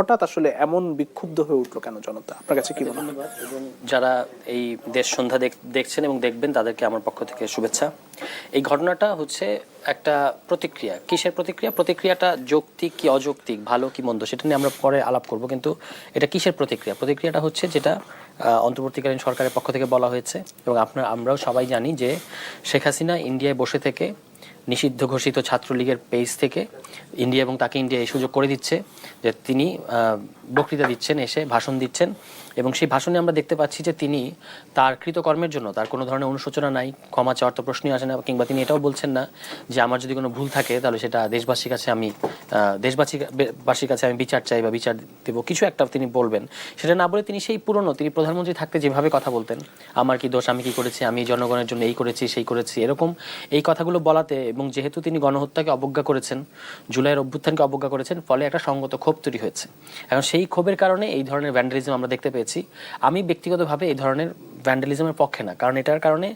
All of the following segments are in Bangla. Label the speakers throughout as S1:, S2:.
S1: হঠাৎ আসলে এমন বিক্ষুব্ধ হয়ে উঠল কেন জনতা? আপনার কাছে কি মনে হয়?
S2: যারা এই দেশ সন্ধ্যা দেখছেন এবং দেখবেন, তাদেরকে আমার পক্ষ থেকে শুভেচ্ছা। এই ঘটনাটা হচ্ছে একটা প্রতিক্রিয়া। কিসের প্রতিক্রিয়া? প্রতিক্রিয়াটা যৌক্তিক কি অযৌক্তিক? ভালো কি মন্দ? সেটা নিয়ে আমরা পরে আলাপ করব, কিন্তু এটা কিসের প্রতিক্রিয়া? প্রতিক্রিয়াটা হচ্ছে যেটা অন্তর্বর্তীকালীন সরকারের পক্ষ থেকে বলা হয়েছে এবং আপনার, আমরাও সবাই জানি যে শেখ হাসিনা ইন্ডিয়ায় বসে থেকে নিষিদ্ধ ঘোষিত ছাত্রলীগের পেজ থেকে ইন্ডিয়া এবং তাকে ইন্ডিয়া এই সুযোগ করে দিচ্ছে যে তিনি বক্তৃতা দিচ্ছেন, এসে ভাষণ দিচ্ছেন। এবং সেই ভাষণে আমরা দেখতে পাচ্ছি যে তিনি তার কৃতকর্মের জন্য, তার কোনো ধরনের অনুশোচনা নাই, ক্ষমা চাওয়ার তো প্রশ্নই আসে না, কিংবা তিনি এটাও বলছেন না যে আমার যদি কোনো ভুল থাকে, তাহলে সেটা দেশবাসীর কাছে আমি দেশবাসী বাসীর কাছে আমি বিচার চাই বা বিচার দেবো। কিছু একটা তিনি বলবেন। সেটা না বলে তিনি সেই পুরনো, তিনি প্রধানমন্ত্রী থাকতে যেভাবে কথা বলতেন, আমার কি দোষ, আমি কি করেছি, আমি জনগণের জন্য এই করেছি, সেই করেছি, এরকম এই কথাগুলো বলাতে এবং যেহেতু তিনি গণহত্যাকে অবজ্ঞা করেছেন, জুলাইয়ের অভ্যুত্থানকে অবজ্ঞা করেছেন, ফলে একটা সঙ্গত ক্ষোভ তৈরি হয়েছে। এখন সেই ক্ষোভের কারণে এই ধরনের ভ্যান্ডালিজম আমরা দেখতে পেয়েছি। আমি ব্যক্তিগতভাবে এই ধরনের ভ্যান্ডালিজমের পক্ষে না, কারণ এটার কারণে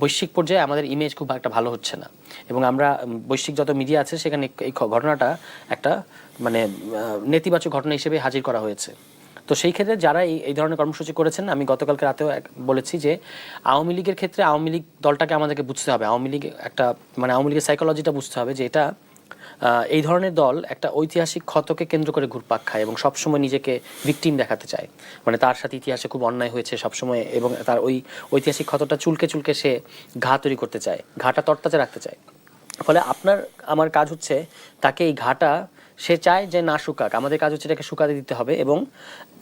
S2: বৈশ্বিক পর্যায়ে আমাদের ইমেজ খুব একটা ভালো হচ্ছে না। এবং আমরা বৈশ্বিক যত মিডিয়া আছে, সেখানে এই ঘটনাটা একটা মানে নেতিবাচক ঘটনা হিসেবে হাজির করা হয়েছে। তো সেই ক্ষেত্রে যারা এই ধরনের কর্মসূচি করেছেন, আমি গতকালকে রাতেও বলেছি যে, আওয়ামী লীগের ক্ষেত্রে আওয়ামী লীগ দলটাকে আমাদেরকে বুঝতে হবে। আওয়ামী লীগ একটা মানে আওয়ামী লীগের সাইকোলজিটা বুঝতে হবে যে, এটা এই ধরনের দল একটা ঐতিহাসিক ক্ষতকে কেন্দ্র করে ঘুরপাক খায় এবং সবসময় নিজেকে ভিকটিম দেখাতে চায়। মানে তার সাথে ইতিহাসে খুব অন্যায় হয়েছে সবসময় এবং তার ওই ঐতিহাসিক ক্ষতটা চুলকে চুলকে সে ঘা তৈরি করতে চায়, ঘাটা তরতাজা রাখতে চায়। ফলে আপনার, আমার কাজ হচ্ছে তাকে এই ঘাটা সে চায় যে না শুকাক। আমাদের কাজ হচ্ছে এটাকে শুকাতে দিতে হবে এবং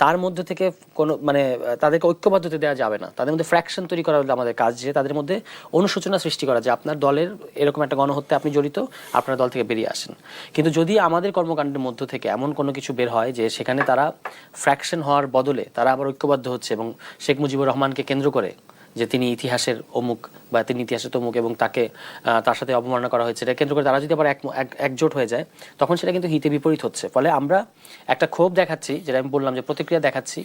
S2: তার মধ্যে থেকে কোনো মানে তাদেরকে ঐক্যবদ্ধতা দেওয়া যাবে না। তাদের মধ্যে ফ্র্যাকশন তৈরি করা আমাদের কাজ, যে তাদের মধ্যে অনুশোচনা সৃষ্টি করা, যে আপনার দলের এরকম একটা গণহত্যা আপনি জড়িত, আপনার দল থেকে বেরিয়ে আসেন। কিন্তু যদি আমাদের কর্মকাণ্ডের মধ্য থেকে এমন কোনো কিছু বের হয় যে সেখানে তারা ফ্র্যাকশন হওয়ার বদলে তারা আবার ঐক্যবদ্ধ হচ্ছে এবং শেখ মুজিবুর রহমানকে কেন্দ্র করে যে তিনি ইতিহাসের অমুক বা তিনি ইতিহাসের তমুক এবং তাকে তার সাথে অবমাননা করা হয়েছে। এটা কেন্দ্র করে তারা যদি আবার এক, এক- একজোট হয়ে যায়, তখন সেটা কিন্তু হিতে বিপরীত হচ্ছে। ফলে আমরা একটা ক্ষোভ দেখাচ্ছি, যেটা আমি বললাম যে প্রতিক্রিয়া দেখাচ্ছি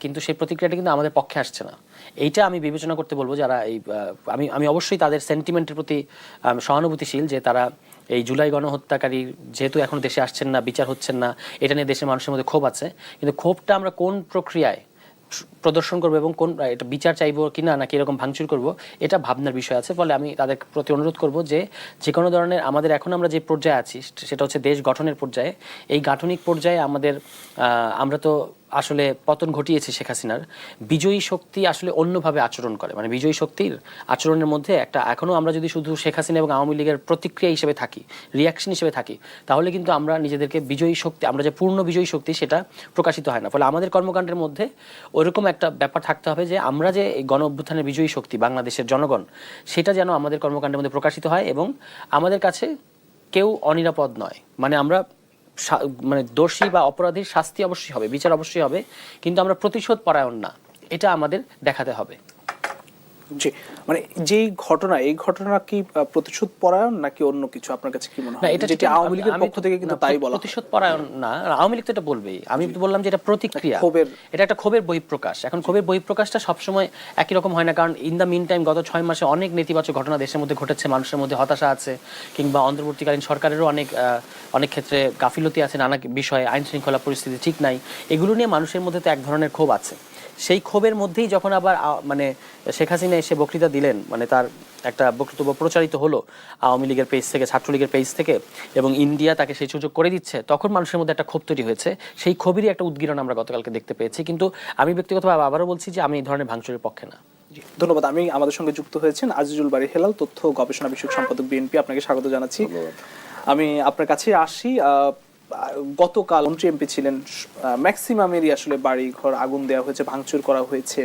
S2: কিন্তু সেই প্রতিক্রিয়াটা কিন্তু আমাদের পক্ষে আসছে না। এইটা আমি বিবেচনা করতে বলব যারা এই আমি আমি অবশ্যই তাদের সেন্টিমেন্টের প্রতি সহানুভূতিশীল যে তারা এই জুলাই গণহত্যাকারী যেহেতু এখন দেশে আসছেন না, বিচার হচ্ছেন না, এটা নিয়ে দেশের মানুষের মধ্যে ক্ষোভ আছে। কিন্তু ক্ষোভটা আমরা কোন প্রক্রিয়ায় প্রদর্শন করব এবং কোন এটা বিচার চাইব কিনা না এরকম ভাঙচুর করব, এটা ভাবনার বিষয় আছে। ফলে আমি তাদের প্রতি অনুরোধ করব যে যে কোনো ধরনের আমাদের এখন আমরা যে পর্যায়ে আছি, সেটা হচ্ছে দেশ গঠনের পর্যায়ে, এই গাঠনিক পর্যায়ে আমাদের আমরা তো আসলে পতন ঘটিয়েছে শেখ হাসিনার, বিজয়ী শক্তি আসলে অন্যভাবে আচরণ করে। মানে বিজয়ী শক্তির আচরণের মধ্যে একটা এখনও আমরা যদি শুধু শেখ হাসিনা এবং আওয়ামী লীগের প্রতিক্রিয়া হিসেবে থাকি রিয়াকশন হিসেবে থাকি, তাহলে কিন্তু আমরা নিজেদেরকে বিজয়ী শক্তি, আমরা যে পূর্ণ বিজয়ী শক্তি সেটা প্রকাশিত হয় না। ফলে আমাদের কর্মকাণ্ডের মধ্যে ওইরকম একটা ব্যাপার থাকতে হবে যে আমরা যে এই গণ অভ্যুত্থানের বিজয়ী শক্তি বাংলাদেশের জনগণ, সেটা যেন আমাদের কর্মকাণ্ডের মধ্যে প্রকাশিত হয় এবং আমাদের কাছে কেউ অনিরাপদ নয়। মানে আমরা মানে দোষী বা অপরাধীর শাস্তি অবশ্যই হবে, বিচার অবশ্যই হবে, কিন্তু আমরা প্রতিশোধ পরায়ণ না। এটা আমাদের দেখাতে হবে।
S1: জি মানে যেই ঘটনা এই ঘটনা কি প্রতিশোধ পরায়ণ নাকি অন্য কিছু? আপনার কাছে কি মনে হয়?
S2: এটা
S1: যেটি আওয়ামী লীগের পক্ষ থেকে কিন্তু তাই বলা
S2: প্রতিশোধ পরায়ণ না। আওয়ামী লীগ তো এটা বলবেই। আমি তো বললাম যে এটা প্রতিক্রিয়া।
S1: ক্ষোভের-
S2: এটা একটা ক্ষোভের বহিঃপ্রকাশ। এখন ক্ষোভের বহিঃপ্রকাশটা সবসময় একই রকম হয় না কারণ ইন দ্য মিন টাইম গত ছয় মাসে অনেক নেতিবাচক ঘটনা দেশের মধ্যে ঘটেছে মানুষের মধ্যে হতাশা আছে কিংবা অন্তর্বর্তীকালীন সরকারেরও অনেক অনেক ক্ষেত্রে গাফিলতি আছে নানা বিষয়ে আইন শৃঙ্খলা পরিস্থিতি ঠিক নাই। এগুলো নিয়ে মানুষের মধ্যে তো এক ধরনের ক্ষোভ আছে। সেই ক্ষোভের মধ্যেই যখন আবার মানে শেখ হাসিনা এসে বক্তৃতা দিলেন মানে তার একটা বক্তব্য প্রচারিত হলো আওয়ামী লীগের পেজ থেকে ছাত্রলীগের পেজ থেকে এবং ইন্ডিয়া তাকে সেই সুযোগ করে দিচ্ছে তখন মানুষের মধ্যে একটা ক্ষোভ তৈরি হয়েছে। সেই ক্ষোভেরই একটা উদ্গীরণ আমরা গতকালকে দেখতে পেয়েছি। কিন্তু আমি ব্যক্তিগতভাবে আবারও বলছি যে আমি এই ধরনের ভাঙচুরের পক্ষে না।
S1: জি, ধন্যবাদ। আমি আমাদের সঙ্গে যুক্ত হয়েছেন আজিজুল বাড়ি হেলাল তথ্য গবেষণা বিষয়ক সম্পাদক বিএনপি। আপনাকে স্বাগত জানাচ্ছি। আমি আপনার কাছে আসি। আহ, গতকাল মন্ত্রী এমপি ছিলেন ম্যাক্সিমামেরই আসলে বাড়ি ঘর আগুন দেওয়া হয়েছে, ভাঙচুর করা হয়েছে।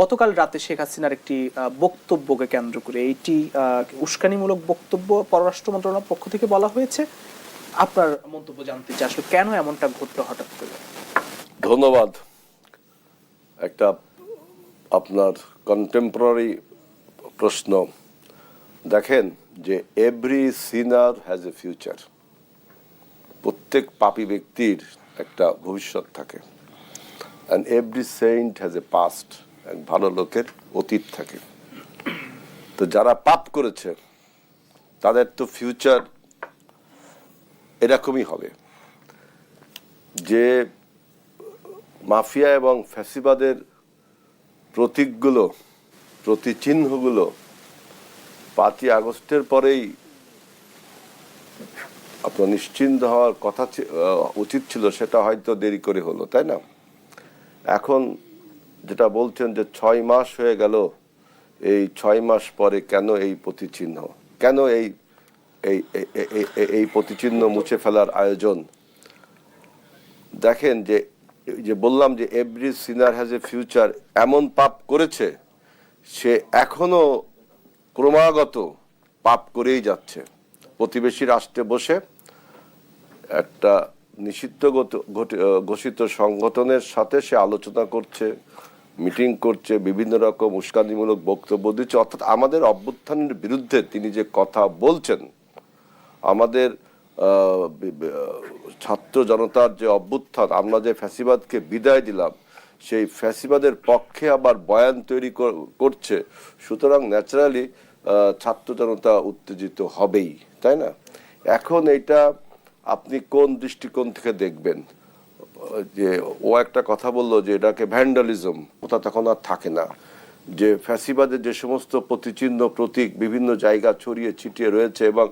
S1: গতকাল রাতে শেখ হাসিনার একটি বক্তব্যকে কেন্দ্র করে এইটি উস্কানিমূলক বক্তব্য পররাষ্ট্র মন্ত্রণালয়ের পক্ষ থেকে বলা হয়েছে। আপনার মন্তব্য জানতে চাই, আসলে কেন এমনটা ঘটলো হঠাৎ করে?
S3: ধন্যবাদ। একটা আপনার কন্টেম্পোরারি প্রশ্ন। দেখেন যে every sinner has a future প্রত্যেক পাপী ব্যক্তির একটা ভবিষ্যৎ থাকে। And every saint has a past এক ভালো লোকের অতীত থাকে। তো যারা পাপ করেছে, তাদের তো ফিউচার এরকমই হবে। যে মাফিয়া এবং ফ্যাসিবাদের প্রতীকগুলো, প্রতিচিহ্নগুলো পাঁচই আগস্টের পরেই আপনার নিশ্চিন্ত হওয়ার কথা উচিত ছিল, সেটা হয়তো দেরি করে হলো, তাই না? এখন যেটা বলছেন যে ছয় মাস হয়ে গেল, এই ছয় মাস পরে কেন এই প্রতিচিহ্ন? কেন এই এই, এই- প্রতিচিহ্ন মুছে ফেলার আয়োজন? দেখেন যে যে বললাম যে every sinner has a future, এমন পাপ করেছে, সে এখনও ক্রমাগত পাপ করেই যাচ্ছে। প্রতিবেশী রাষ্ট্রে বসে একটা নিষিদ্ধগত ঘটি- ঘোষিত সংগঠনের সাথে সে আলোচনা করছে, মিটিং করছে, বিভিন্ন রকম উস্কানিমূলক বক্তব্য দিচ্ছে। অর্থাৎ আমাদের অভ্যুত্থানের বিরুদ্ধে তিনি যে কথা বলছেন, আমাদের ছাত্র জনতার যে অভ্যুত্থান, আমরা যে ফ্যাসিবাদকে বিদায় দিলাম, সেই ফ্যাসিবাদের পক্ষে আবার বয়ান তৈরি করছে। সুতরাং ন্যাচারালি ছাত্র জনতা উত্তেজিত হবেই, তাই না? এখন এটা আপনি কোন দৃষ্টিকোণ থেকে দেখবেন? যে ও একটা কথা বলল যে এটাকে ভ্যান্ডালিজম ওটা তখন আর থাকে না। যে ফ্যাসিবাদের যে সমস্ত প্রতিচিহ্ন, প্রতীক বিভিন্ন জায়গা ছড়িয়ে ছিটিয়ে রয়েছে এবং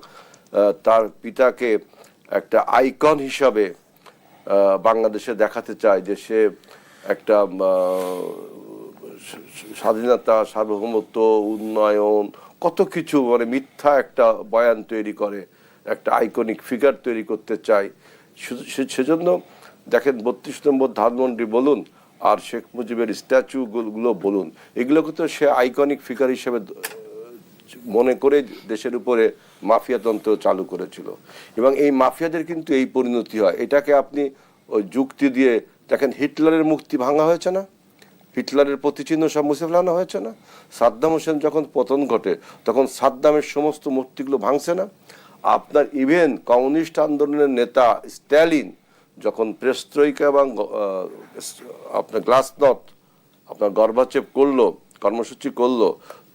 S3: তার পিতাকে একটা আইকন হিসাবে বাংলাদেশে দেখাতে চায় যে সে একটা স্বাধীনতা, সার্বভৌমত্ব, উন্নয়ন, কত কিছু মানে মিথ্যা একটা বয়ান তৈরি করে। একটা আইকনিক ফিগার তৈরি করতে সে- সেজন্য দেখেন বত্রিশ নম্বর ধানমন্ডি বলুন আর শেখ মুজিবের স্ট্যাচু গুলো বলুন। এগুলোকে তো সে আইকনিক ফিগার হিসেবে মনে করে দেশের উপরে মাফিয়াতন্ত্র চালু করেছিল। এবং এই মাফিয়াদের কিন্তু এই পরিণতি হয়। এটাকে আপনি ওই যুক্তি দিয়ে দেখেন হিটলারের মুক্তি ভাঙা হয়েছে না? হিটলারের প্রতিচিহ্ন সব মুছে ফেলানো হয়েছে না? সাদ্দাম হোসেন যখন পতন ঘটে, তখন সাদ্দামের সমস্ত মূর্তিগুলো ভাঙছে না? আপনার ইভেন কমিউনিস্ট আন্দোলনের নেতা স্ট্যালিন যখন প্রেস্ত্রয়িকা এবং আপনার গ্লাসনট, আপনার গর্বাচেপ করল, কর্মসূচি করল,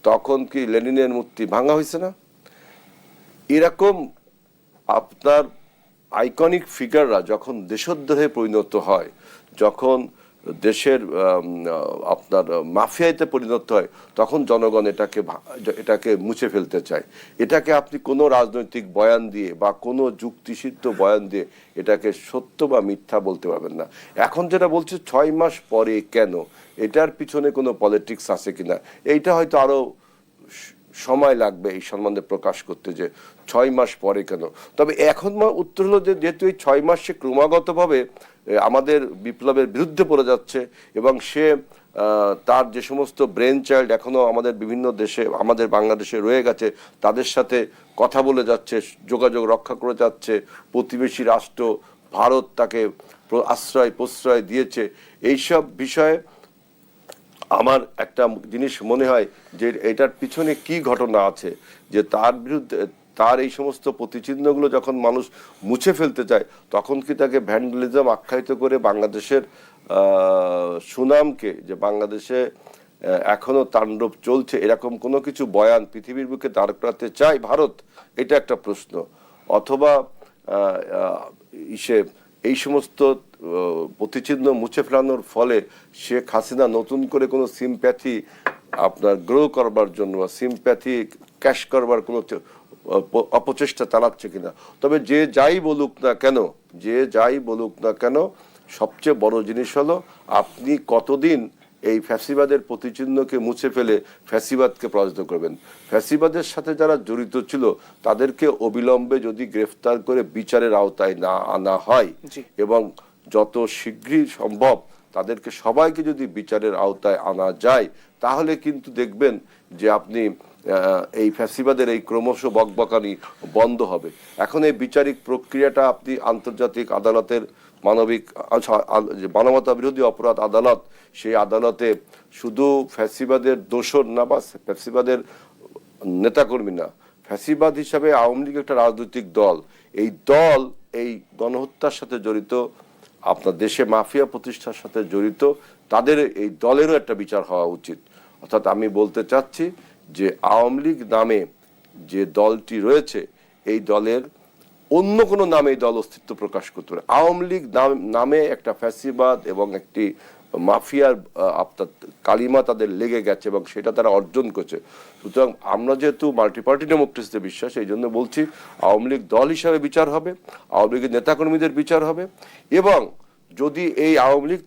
S3: তখন কি লেনিনের মূর্তি ভাঙা হয়েছে না? এরকম আপনার আইকনিক ফিগাররা যখন দেশোদ্ধারে পরিণত হয়, যখন দেশের আপনার মাফিয়াতে পরিণত হয়, তখন জনগণ এটাকে এটাকে মুছে ফেলতে চায়। এটাকে আপনি কোনো রাজনৈতিক বয়ান দিয়ে বা কোনো যুক্তিসিদ্ধ বয়ান দিয়ে এটাকে সত্য বা মিথ্যা বলতে পারবেন না। এখন যেটা বলছে, ছয় মাস পরে কেন? এটার পিছনে কোনো পলিটিক্স আছে কিনা? এইটা হয়তো আরও সময় লাগবে এই সম্বন্ধে প্রকাশ করতে যে ছয় মাস পরে কেন? তবে এখন উত্তর হলো যে যেহেতু এই ছয় মাস ক্রমাগতভাবে আমাদের বিপ্লবের বিরুদ্ধে পড়ে যাচ্ছে এবং সে তার যে সমস্ত ব্রেন চাইল্ড এখনও আমাদের বিভিন্ন দেশে, আমাদের বাংলাদেশে রয়ে গেছে, তাদের সাথে কথা বলে যাচ্ছে, যোগাযোগ রক্ষা করে যাচ্ছে, প্রতিবেশী রাষ্ট্র, ভারত তাকে আশ্রয়, প্রশ্রয় দিয়েছে। এইসব বিষয়ে আমার একটা জিনিস মনে হয় যে এটার পিছনে কি ঘটনা আছে, যে তার বিরুদ্ধে তার এই সমস্ত প্রতিচিহ্নগুলো যখন মানুষ মুছে ফেলতে চায়, তখন কি তাকে ভ্যান্ডালিজম আখ্যায়িত করে বাংলাদেশের সুনামকে, যে বাংলাদেশে এখনও তাণ্ডব চলছে, এরকম কোনো কিছু বয়ান পৃথিবীর বুকে দাঁড় করাতে চায় ভারত? এটা একটা প্রশ্ন। অথবা ইসে এই সমস্ত প্রতিচিহ্ন মুছে ফেলানোর ফলে শেখ হাসিনা নতুন করে কোনো সিম্প্যাথি আপনার গ্রো করবার জন্য বা সিম্প্যাথি ক্যাশ করবার কোনো অপচেষ্টা চালাচ্ছে কিনা। তবে যে যাই বলুক না কেন যে যাই বলুক না কেন সবচেয়ে বড় জিনিস হলো আপনি কতদিন এই ফ্যাসিবাদের প্রতিচিহ্নকে মুছে ফেলে ফ্যাসিবাদকে পরাজিত করবেন? ফ্যাসিবাদের সাথে যারা জড়িত ছিল তাদেরকে অবিলম্বে যদি গ্রেফতার করে বিচারের আওতায় না আনা হয় এবং যত শীঘ্রই সম্ভব তাদেরকে সবাইকে যদি বিচারের আওতায় আনা যায় তাহলে কিন্তু দেখবেন যে আপনি এই ফ্যাসিবাদের এই ক্রমশ বকবকানি বন্ধ হবে। এখন এই বিচারিক প্রক্রিয়াটা আপনি আন্তর্জাতিক আদালতের মানবিক মানবতা বিরোধী অপরাধ আদালত, সেই আদালতে শুধু ফ্যাসিবাদের দোষর না বা ফ্যাসিবাদের নেতাকর্মী না, ফ্যাসিবাদ হিসাবে আওয়ামী লীগ একটা রাজনৈতিক দল। এই দল এই গণহত্যার সাথে জড়িত, আপনার দেশে মাফিয়া প্রতিষ্ঠার সাথে জড়িত, তাদের এই দলেরও একটা বিচার হওয়া উচিত। অর্থাৎ আমি বলতে চাচ্ছি যে আওয়ামী লীগ নামে যে দলটি রয়েছে, এই দলের অন্য কোনো নামে এই দল অস্তিত্ব প্রকাশ করতে পারে। আওয়ামী লীগ নাম- একটা ফ্যাসিবাদ এবং একটি মাফিয়ার আপনার কালিমা তাদের লেগে গেছে এবং সেটা তারা অর্জন করছে। সুতরাং আমরা যেহেতু মাল্টি পার্টি ডেমোক্রেসিতে বিশ্বাস, এই জন্য বলছি আওয়ামী লীগ দল হিসাবে বিচার হবে, আওয়ামী লীগের নেতাকর্মীদের বিচার হবে এবং যদি এই আওয়ামী লীগ